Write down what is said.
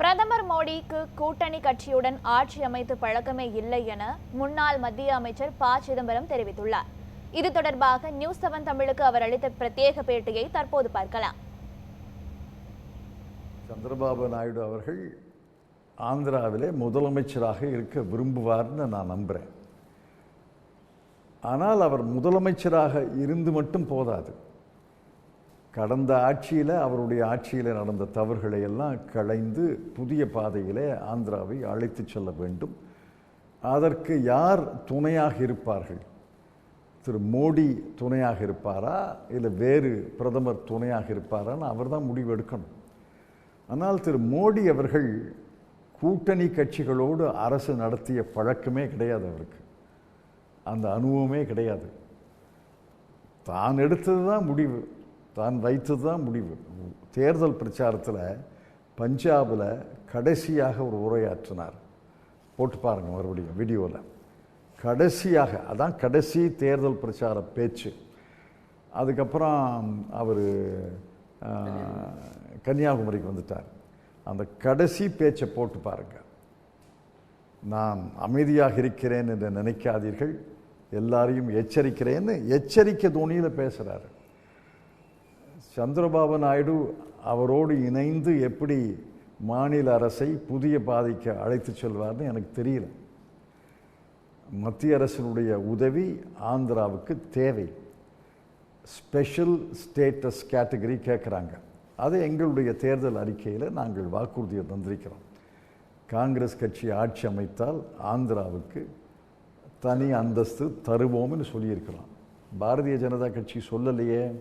பிரதமர் மோடிக்கு கூட்டணி கட்சியுடன் ஆட்சி அமைத்து பழக்கமே இல்லை என முன்னாள் மத்திய அமைச்சர் ப. சிதம்பரம் தெரிவித்துள்ளார். இது தொடர்பாக நியூஸ் செவன் தமிழுக்கு அவர் அளித்த பிரத்யேக பேட்டியை தற்போது பார்க்கலாம். சந்திரபாபு நாயுடு அவர்கள் ஆந்திராவிலே முதலமைச்சராக இருக்க விரும்புவார்னு நான் நம்புகிறேன் ஆனால் அவர் முதலமைச்சராக இருந்து மட்டும் போதாது. கடந்த ஆட்சியில் அவருடைய ஆட்சியில் நடந்த தவறுகளை எல்லாம் களைந்து புதிய பாதையிலே ஆந்திராவை அழைத்து செல்ல வேண்டும். அதற்கு யார் துணையாக இருப்பார்கள்? திரு மோடி துணையாக இருப்பாரா? இல்லை வேறு பிரதமர் துணையாக இருப்பாரான்னு அவர் தான் முடிவு எடுக்கணும். ஆனால் திரு மோடி அவர்கள் கூட்டணி கட்சிகளோடு அரசு நடத்திய பழக்கமே கிடையாது அவருக்கு. அந்த அனுபவமே கிடையாது. தான் எடுத்தது தான் முடிவு. தான் வைத்தது தான் முடிவு. தேர்தல் பிரச்சாரத்தில் பஞ்சாபில் கடைசியாக ஒரு உரையாற்றினார். போட்டு பாருங்கள் மறுபடியும் வீடியோவில் கடைசியாக அதான் கடைசி தேர்தல் பிரச்சார பேச்சு. அதுக்கப்புறம் அவர் கன்னியாகுமரிக்கு வந்துட்டார். அந்த கடைசி பேச்சை போட்டு பாருங்கள் நான் அமைதியாக இருக்கிறேன் என்று நினைக்காதீர்கள். எல்லாரையும் எச்சரிக்கிறேன்னு எச்சரிக்கை தோணியில் பேசுகிறாரு சந்திரபாபு நாயுடு அவரோடு இணைந்து எப்படி மாநில அரசை புதிய பாதைக்கு அழைத்து செல்வார்னு எனக்கு தெரியல. மத்திய அரசினுடைய உதவி ஆந்திராவுக்கு தேவை. ஸ்பெஷல் ஸ்டேட்டஸ் கேட்டகரி கேட்குறாங்க அது எங்களுடைய தேர்தல் அறிக்கையில் நாங்கள் வாக்குறுதியை தந்திருக்கிறோம். காங்கிரஸ் கட்சி ஆட்சி அமைத்தால் ஆந்திராவுக்கு தனி அந்தஸ்து தருவோம்னு சொல்லியிருக்கிறோம். பாரதிய ஜனதா கட்சி சொல்லலையே.